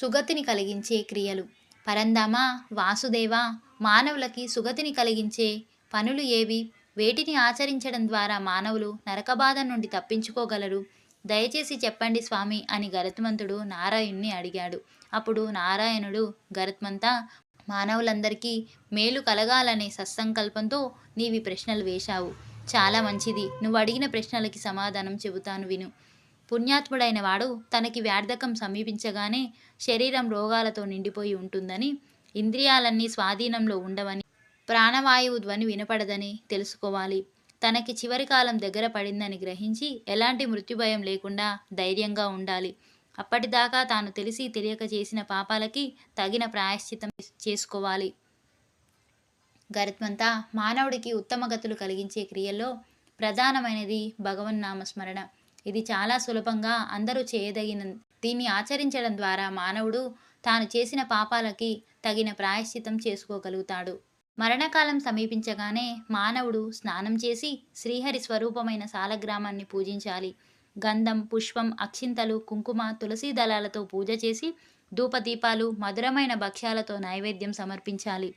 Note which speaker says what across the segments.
Speaker 1: సుగతిని కలిగించే క్రియలు. పరంధామ వాసుదేవ మానవులకి సుగతిని కలిగించే పనులు ఏవి? వేటిని ఆచరించడం ద్వారా మానవులు నరకబాధ నుండి తప్పించుకోగలరు? దయచేసి చెప్పండి స్వామి అని గరుత్మంతుడు నారాయణ్ణి అడిగాడు. అప్పుడు నారాయణుడు గరుత్మంతా మానవులందరికీ మేలు కలగాలనే సత్సంకల్పంతో నీవి ప్రశ్నలు వేశావు. చాలా మంచిది. నువ్వు అడిగిన ప్రశ్నలకి సమాధానం చెబుతాను విను. పుణ్యాత్ముడైన వాడు తనకి వ్యార్థకం సమీపించగానే శరీరం రోగాలతో నిండిపోయి ఉంటుందని ఇంద్రియాలన్నీ స్వాధీనంలో ఉండవని ప్రాణవాయువు ధ్వని వినపడదని తెలుసుకోవాలి. తనకి చివరి కాలం దగ్గర పడిందని గ్రహించి ఎలాంటి మృత్యుభయం లేకుండా ధైర్యంగా ఉండాలి. అప్పటిదాకా తాను తెలిసి తెలియక చేసిన పాపాలకి తగిన ప్రాయశ్చితం చేసుకోవాలి. గరిత్మంతా మానవుడికి ఉత్తమ గతులు కలిగించే క్రియల్లో ప్రధానమైనది భగవన్నామస్మరణ. ఇది చాలా సులభంగా అందరూ చేయదగిన దీన్ని ఆచరించడం ద్వారా మానవుడు తాను చేసిన పాపాలకి తగిన ప్రాయశ్చితం చేసుకోగలుగుతాడు. మరణకాలం సమీపించగానే మానవుడు స్నానం చేసి శ్రీహరి స్వరూపమైన సాలగ్రామాన్ని పూజించాలి. గంధం పుష్పం అక్షింతలు కుంకుమ తులసీ దళాలతో పూజ చేసి ధూపదీపాలు మధురమైన భక్ష్యాలతో నైవేద్యం సమర్పించాలి.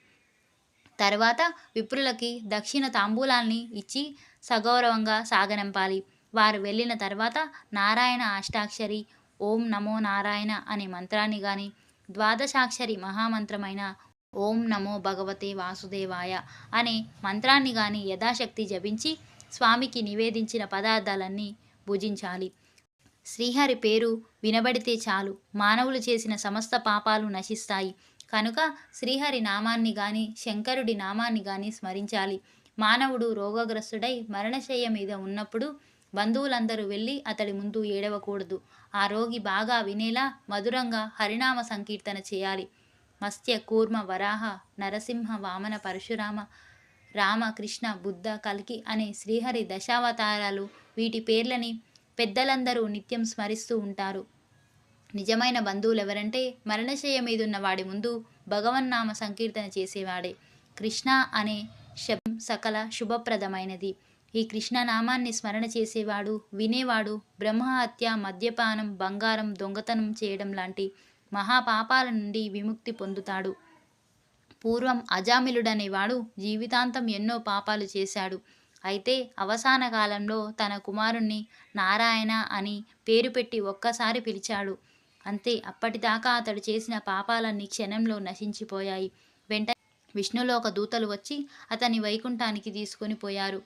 Speaker 1: తర్వాత విప్రులకి దక్షిణ తాంబూలాల్ని ఇచ్చి సగౌరవంగా సాగనంపాలి. వారు వెళ్ళిన తర్వాత నారాయణ అష్టాక్షరి ఓం నమో నారాయణ అనే మంత్రాన్ని కానీ ద్వాదశాక్షరి మహామంత్రమైన ఓం నమో భగవతే వాసుదేవాయ అనే మంత్రాన్ని కానీ యథాశక్తి జపించి స్వామికి నివేదించిన పదార్థాలన్నీ భుజించాలి. శ్రీహరి పేరు వినబడితే చాలు. మానవులు చేసిన సమస్త పాపాలు నశిస్తాయి. కనుక శ్రీహరి నామాన్ని గాని శంకరుడి నామాన్ని గాని స్మరించాలి. మానవుడు రోగగ్రస్తుడై మరణశయ్య మీద ఉన్నప్పుడు బంధువులందరూ వెళ్ళి అతడి ముందు ఏడవకూడదు. ఆ రోగి బాగా వినేలా మధురంగా హరినామ సంకీర్తన చేయాలి. మత్స్య కూర్మ వరాహ నరసింహ వామన పరశురామ రామ కృష్ణ బుద్ధ కల్కి అనే శ్రీహరి దశావతారాలు వీటి పేర్లని పెద్దలందరూ నిత్యం స్మరిస్తూ ఉంటారు. నిజమైన బంధువులు ఎవరంటే మరణశయ్య మీదున్న వాడి ముందు భగవన్నామ సంకీర్తన చేసేవాడే. కృష్ణ అనే శబ్దం సకల శుభప్రదమైనది. ఈ కృష్ణనామాన్ని స్మరణ చేసేవాడు వినేవాడు బ్రహ్మహత్య మద్యపానం బంగారం దొంగతనం చేయడం లాంటి మహాపాపాల నుండి విముక్తి పొందుతాడు. పూర్వం అజామిలుడనేవాడు జీవితాంతం ఎన్నో పాపాలు చేశాడు. అయితే అవసాన కాలంలో తన కుమారుణ్ణి నారాయణ అని పేరు పెట్టి ఒక్కసారి పిలిచాడు. అంతే అప్పటిదాకా అతడు చేసిన పాపాలన్నీ క్షణంలో నశించిపోయాయి. వెంట విష్ణులోక దూతలు వచ్చి అతని వైకుంఠానికి తీసుకొని పోయారు.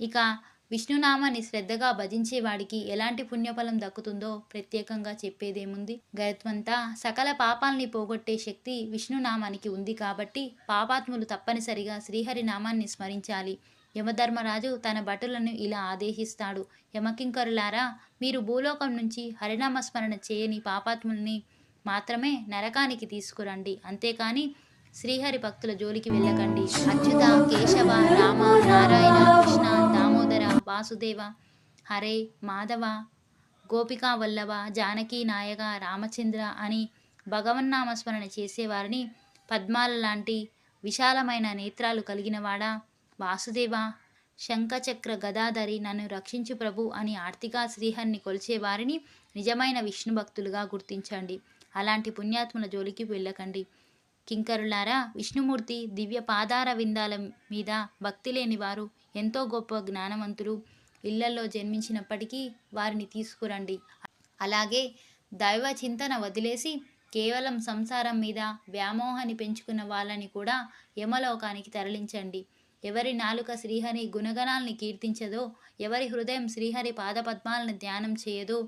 Speaker 1: ఇక విష్ణునామాన్ని శ్రద్ధగా భజించేవాడికి ఎలాంటి పుణ్యఫలం దక్కుతుందో ప్రత్యేకంగా చెప్పేదేముంది? గరుత్మంతా సకల పాపాల్ని పోగొట్టే శక్తి విష్ణునామానికి ఉంది కాబట్టి పాపాత్ములు తప్పనిసరిగా శ్రీహరి నామాన్ని స్మరించాలి. యమధర్మరాజు తన భటులను ఇలా ఆదేశిస్తాడు. యమకింకరులారా మీరు భూలోకం నుంచి హరినామస్మరణ చేయని పాపాత్ముల్ని మాత్రమే నరకానికి తీసుకురండి. అంతేకాని శ్రీహరి భక్తుల జోలికి వెళ్ళకండి. అచ్యుత కేశవ రామ నారాయణ వాసుదేవ! హరే మాధవ! గోపికా వల్లభ! జానకి నాయక! రామచంద్ర అని భగవన్నామస్మరణ చేసేవారిని పద్మాల లాంటి విశాలమైన నేత్రాలు కలిగినవాడా? వాసుదేవ! శంఖచక్ర గదాధరి నన్ను రక్షించు ప్రభు అని ఆర్తిగా శ్రీహరిని కొలిచేవారిని నిజమైన విష్ణు భక్తులుగా గుర్తించండి. అలాంటి పుణ్యాత్ముల జోలికి వెళ్ళకండి. కింకరులారా! విష్ణుమూర్తి దివ్య పాదార విందాల మీద భక్తి లేని వారు ఎంతో గొప్ప జ్ఞానవంతులు ఇళ్ళలో జన్మించినప్పటికీ వారిని తీసుకురండి. అలాగే దైవ చింతన వదిలేసి కేవలం సంసారం మీద వ్యామోహాన్ని పెంచుకున్న వాళ్ళని కూడా యమలోకానికి తరలించండి. ఎవరి నాలుక శ్రీహరి గుణగణాల్ని కీర్తించదో ఎవరి హృదయం శ్రీహరి పాదపద్మాలను ధ్యానం చేయదో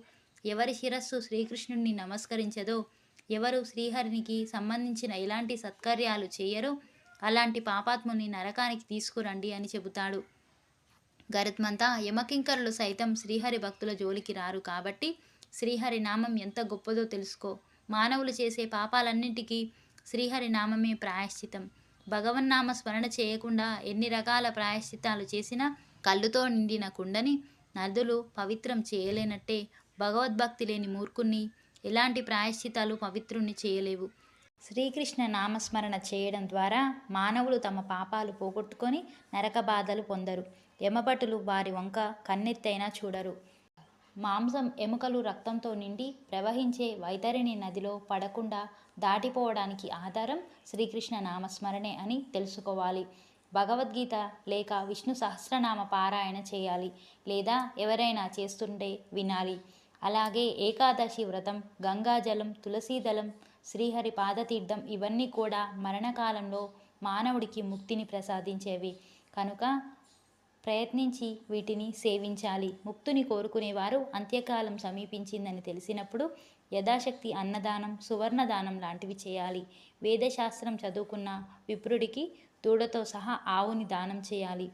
Speaker 1: ఎవరి శిరస్సు శ్రీకృష్ణుణ్ణి నమస్కరించదో ఎవరు శ్రీహరికి సంబంధించిన ఎలాంటి సత్కార్యాలు చేయరో అలాంటి పాపాత్ముని నరకానికి తీసుకురండి అని చెబుతాడు. గరుత్మంతా యమకింకరులు సైతం శ్రీహరి భక్తుల జోలికి రారు కాబట్టి శ్రీహరి నామం ఎంత గొప్పదో తెలుసుకో. మానవులు చేసే పాపాలన్నింటికీ శ్రీహరి నామమే ప్రాయశ్చితం. భగవన్నామ స్మరణ చేయకుండా ఎన్ని రకాల ప్రాయశ్చితాలు చేసినా కళ్ళుతో నిండిన కుండని నదులు పవిత్రం చేయలేనట్టే భగవద్భక్తి లేని మూర్ఖుణ్ణి ఎలాంటి ప్రాయశ్చితాలు పవిత్రుణ్ణి చేయలేవు. శ్రీకృష్ణ నామస్మరణ చేయడం ద్వారా మానవులు తమ పాపాలు పోగొట్టుకొని నరక బాధలు పొందరు. యమభటులు వారి వంక కన్నెత్తైనా చూడరు. మాంసం ఎముకలు రక్తంతో నిండి ప్రవహించే వైతరిణి నదిలో పడకుండా దాటిపోవడానికి ఆధారం శ్రీకృష్ణ నామస్మరణే అని తెలుసుకోవాలి. భగవద్గీత లేక విష్ణు సహస్రనామ పారాయణ చేయాలి లేదా ఎవరైనా చేస్తుంటే వినాలి. అలాగే ఏకాదశి వ్రతం గంగాజలం తులసీదళం శ్రీహరి పాదతీర్థం ఇవన్నీ కూడా మరణకాలంలో మానవుడికి ముక్తిని ప్రసాదించేవి. కనుక ప్రయత్నించి వీటిని సేవించాలి. ముక్తుని కోరుకునేవారు అంత్యకాలం సమీపించిందని తెలిసినప్పుడు యథాశక్తి అన్నదానం సువర్ణదానం లాంటివి చేయాలి. వేదశాస్త్రం చదువుకున్న విప్రుడికి దూడతో సహా ఆవుని దానం చేయాలి.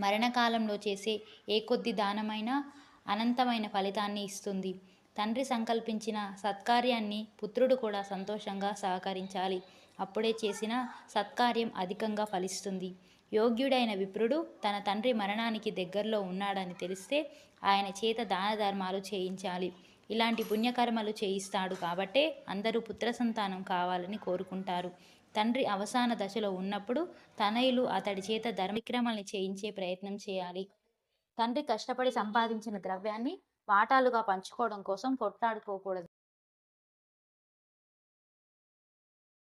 Speaker 1: మరణకాలంలో చేసే ఏ కొద్ది దానమైనా అనంతమైన ఫలితాన్ని ఇస్తుంది. తండ్రి సంకల్పించిన సత్కార్యాన్ని పుత్రుడు కూడా సంతోషంగా సహకరించాలి. అప్పుడే చేసిన సత్కార్యం అధికంగా ఫలిస్తుంది. యోగ్యుడైన విప్రుడు తన తండ్రి మరణానికి దగ్గరలో ఉన్నాడని తెలిస్తే ఆయన చేత దాన ధర్మాలు చేయించాలి. ఇలాంటి పుణ్యకర్మలు చేయిస్తాడు కాబట్టే అందరూ పుత్ర సంతానం కావాలని కోరుకుంటారు. తండ్రి అవసాన దశలో ఉన్నప్పుడు తనయులు అతడి చేత ధర్మక్రమాల్ని చేయించే ప్రయత్నం చేయాలి. తండ్రి కష్టపడి సంపాదించిన ద్రవ్యాన్ని వాటాలుగా పంచుకోవడం కోసం కొట్లాడుకోకూడదు.